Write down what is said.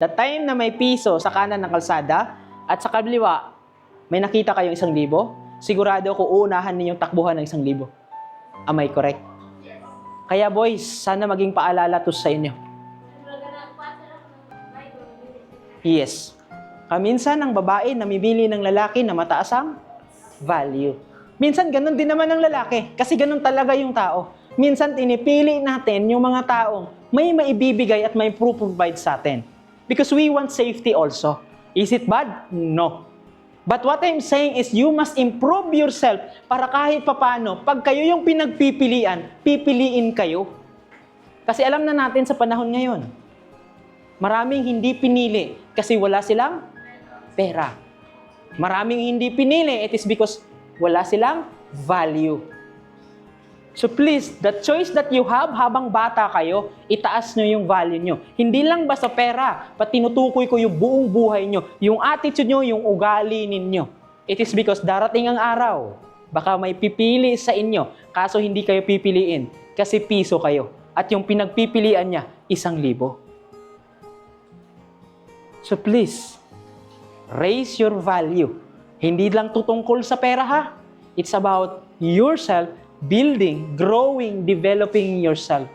The time na may piso sa kanan ng kalsada at sa kaliwa, may nakita kayong isang libo, sigurado ko uunahan ninyong takbuhan ng isang libo. Am I correct? Kaya boys, sana maging paalala to sa inyo. Yes. Kaminsan ang babae namimili ng lalaki na mataas ang value. Minsan ganun din naman ang lalaki kasi ganun talaga yung tao. Minsan tinipili natin yung mga taong may maibibigay at may provide sa atin. Because we want safety also. Is it bad? No. But what I'm saying is you must improve yourself para kahit papano, pag kayo yung pinagpipilian, pipiliin kayo. Kasi alam na natin sa panahon ngayon, maraming hindi pinili kasi wala silang pera. Maraming hindi pinili, it is because wala silang value. So please, the choice that you have habang bata kayo, itaas nyo yung value nyo. Hindi lang basta pera, pati tinutukoy ko yung buong buhay nyo, yung attitude nyo, yung ugali ninyo. It is because darating ang araw, baka may pipili sa inyo, kaso hindi kayo pipiliin, kasi piso kayo. At yung pinagpipilian niya, isang libo. So please, raise your value. Hindi lang tutungkol sa pera ha. It's about yourself building, growing, developing yourself.